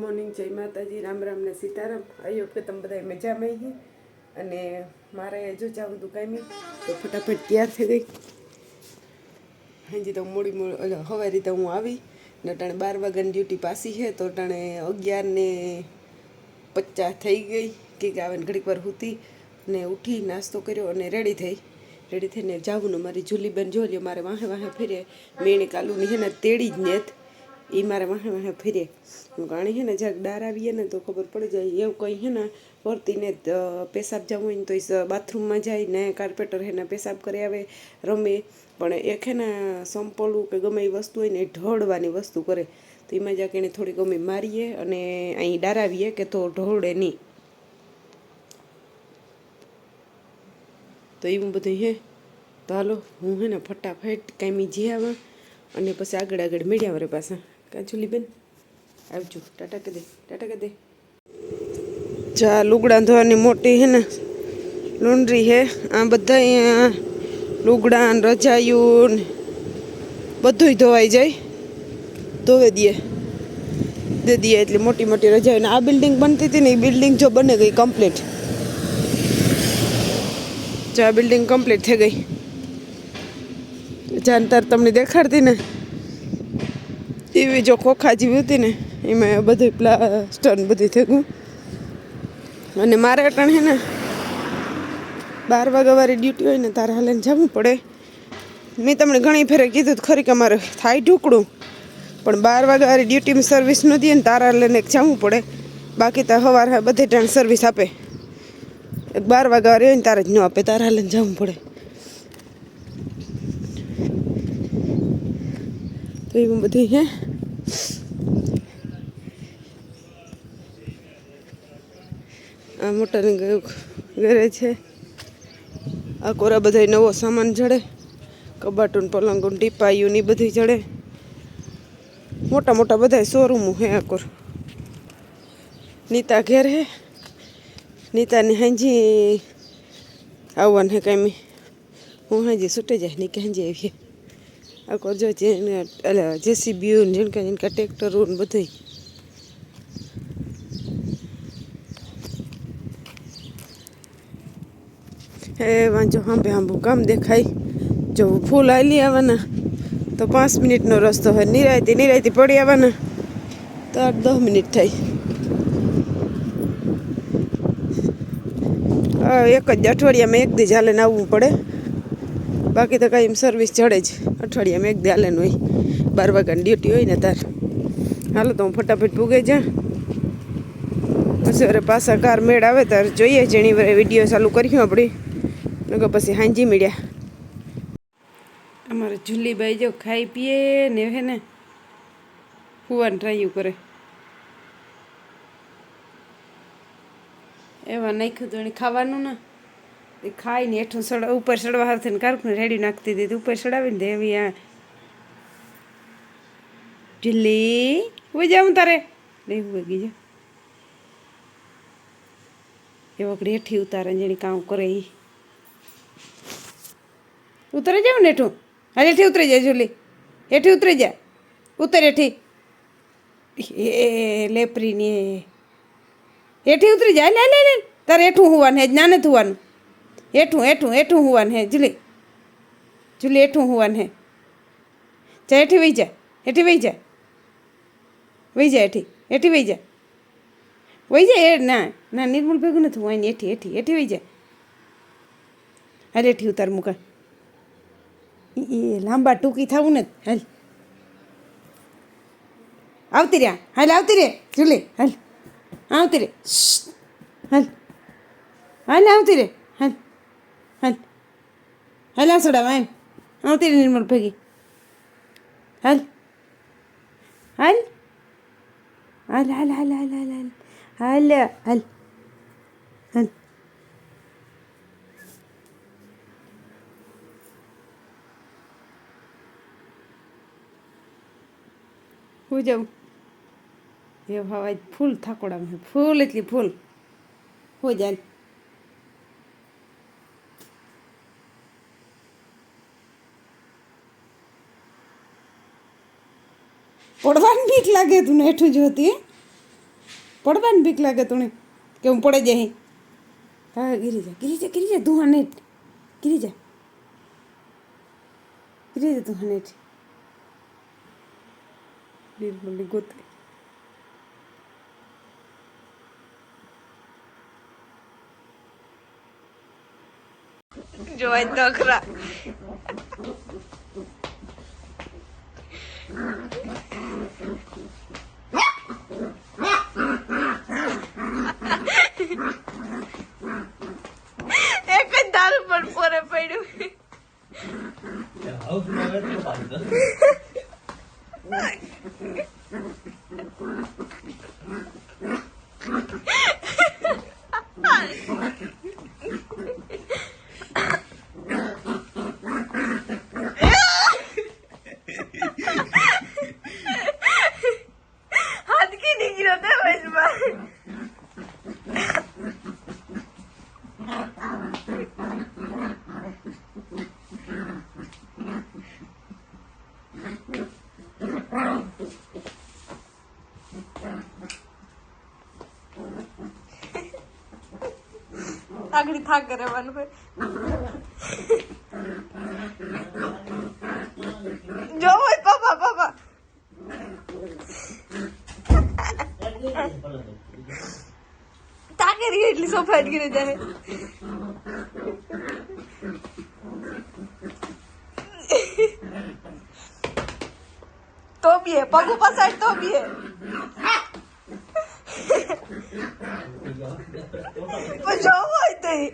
Morning જય માતાજી, રામ રામ ને સીતારામ. હોપ કે તમે બધા મજામાં હી અને મારે જો જાવું હતું કાંઈ તો ફટાફટ તૈયાર થઈ ગઈ. હાજી તો મોડી મોડી હવે રીતે હું આવી ને ટાણે બાર વાગ્યાની ડ્યુટી પાસી છે, તો ટાણે અગિયાર ને પચાસ થઈ ગઈ. કે આવે ઘડીક વાર હુતી ને ઉઠી, નાસ્તો કર્યો અને રેડી થઈ. રેડી થઈને જાવું ને મારી જુલીબેન જોઈએ મારે વાહે વાહે ફેરે. મેણી કાલુની હે ને તેડી જ નેત. એ મારે વાહે વાહે ફેરે. હું ગાણી હે ને જ્યાં ડાર આવીએ ને તો ખબર પડી જાય. એવું કંઈ હે ને, વર્તીને પેશાબ જવું હોય ને તો એ બાથરૂમમાં જાય ને કાર્પેટર હે ને પેશાબ કરી આવે, રમે. પણ એક હે ને, સંપોલું કે ગમે એ વસ્તુ હોય ને એ ઢોળવાની વસ્તુ કરે. તો એમાં જાકે એને થોડી ગમે મારીએ અને અહીં ડારાવીએ કે તો ઢોળે નહીં. તો એવું બધું હે. તો હાલો, હું હે ને ફટાફટ કાંઈ જે આવા અને પછી આગળ આગળ મેળ્યા વરે પાછા. કાચુલી બેન? આવજો, ટાટા કે દે, ટાટા કે દે. ચા લુગડા ધોવાની મોટી હે ને, લોન્ડ્રી હે આ બધા અહીંયા લુગડા ને રજાયું ને બધુંય ધોવાઈ જાય. ધોવે દઈએ દે દઈએ એટલી મોટી મોટી રજાઈ આ બિલ્ડિંગ બનતી હતી ને, એ બિલ્ડિંગ જો બને ગઈ કમ્પ્લીટ. જો આ બિલ્ડિંગ કમ્પ્લીટ થઈ ગઈ. જાણતાર તમને દેખાડતી ને. એવી જો ખોખા જેવી હતી ને, એમાં બધું પ્લાસ્ટર બધું થઈ ગયું અને મારે અટણ છે ને, બાર વાગ્યાવાળી ડ્યુટી હોય ને, તારે હાલે જવું પડે. મેં તમને ઘણી ફેરે કીધું ખરી કે મારે થાય ઢુકડું. પણ બાર વાગ્યાવાળી ડ્યુટીમાં સર્વિસ ન દે ને, તારા લઈને જવું પડે. બાકી તો સવારે બધે ટાઈમ સર્વિસ આપે. એક બાર વાગ્યાવાળી હોય ને, તારે જ ન આપે, તારા લઈને જવું પડે. તો એવું બધું હે. આ મોટરની ઘરે છે. આ કોરા બધા નવો સામાન જડે. કબાટું પલંગું ટીપાયું ને બધી જડે. મોટા મોટા બધા શોરૂમો હે આ કોર. નીતા ઘેર હે. નીતાને હાંજી આવવાનું હે કાંઈ હું હાંજી છૂટે જાય ની કે હાંજી આવીએ. આ કોર જો છે એટલે જેસીબી ને જીણકા જીણકા ટ્રેક્ટરો ને બધું હે વાંચો હાંભે હાંભું કામ દેખાય. જો ફૂલ આલી આવવાના, તો પાંચ મિનિટનો રસ્તો હોય. નિરાયતી નિરાયતી પડી આવવાના, તો આઠ દસ મિનિટ થાય. એક જ અઠવાડિયામાં એક દી ને આવવું પડે. બાકી તો કાંઈ એમ સર્વિસ ચડે જ. અઠવાડિયામાં એક દી હાલે હોય. બાર વાગ્યાની ડ્યુટી હોય ને તાર. હાલો તો હું ફટાફટ પૂગે જા અરે પાછા કાર મેળ આવે ત્યારે જોઈએ જેણી વીડિયો ચાલુ કર્યું આપણે. નકર પછી હાંજી મળ્યા. અમારે જુલીભાઈ જો ખાઈ પીએ ને હે ને હુવાન ટ્રાયું કરે. એવા નાખ્યું તો ખાવાનું ને. એ ખાઈને હેઠું સડ ઉપર સડવા હાથે ને રેડી નાખતી હતી. ઉપર સડાવીને દેવી આ. જુલ્લી હું જાઉં તારે. નહીં હું ગઈ જા. એ વખતે હેઠી ઉતારે જેની કામ કરે એ ઉતરી જાવ ને હેઠું? હાલ હેઠી ઉતરી જાય, જુલી. હેઠી ઉતરી જા. ઉતર હેઠી. એ લેપરીની. હેઠી ઉતરી જાય. લે લે લે. તારે હેઠું હોવાનું હે, જ્ઞાને થવાનું હેઠું હેઠું હેઠું હોવાનું હે, જુલી. જુલી, હેઠું હોવાનું હે. જા, હેઠી વહી જા. હેઠી વહી જા. વહી જા હેઠી. હેઠી વહી જા. વહી જાય એ ના ના નિર્મૂળ ભેગું નથી હોય હેઠી હેઠી હેઠી વહી જાય હાલ હેઠી ઉતાર મૂકા એ લાંબા ટૂંકી થવું ને હાલ. આવતી રહ્યા. હાલ, આવતી રે જુલી, હાલ. આવતી રે શ્શ્ટ. હાલ. હાલ, આવતી રે હાલ. હાલ. હાલ, આ સોડામાં એમ આવતી રે નિર્મલ ભેગી. હાલ. હાલ હાલ હાલ હાલ હાલ હાલ. હાલ હાલ. હાલ. હું જાઉં? એ હવા ફૂલ થાકોડામાં ફૂલ એટલી ફૂલ. હો જાય પડવાની બીક લાગે તું હેઠું જોતી? પડવાની બીક લાગે તું કે હું પડે જાય હા, ગીરી જા ગીરી જા ગીરી જા ધુઆ નેટ. ગીરી જા. ગીરી જા તું હનેટ નિર્મલી ગોતે જોવાય તો ખરા એક જ દારૂ પર પોરે પડ્યું હાઉસમાં આવે તો પાડી દે. હાથ કે નીકળ્યો તે વચમાં આગળ થાક કરવાનું હોય. જો હોય પાપા પાપા તાકે રહી એટલી અટકી કરી જાય તો બી હે, પગ તો બી ਪਜਾਮਾ ਇੱਥੇ ਹੀ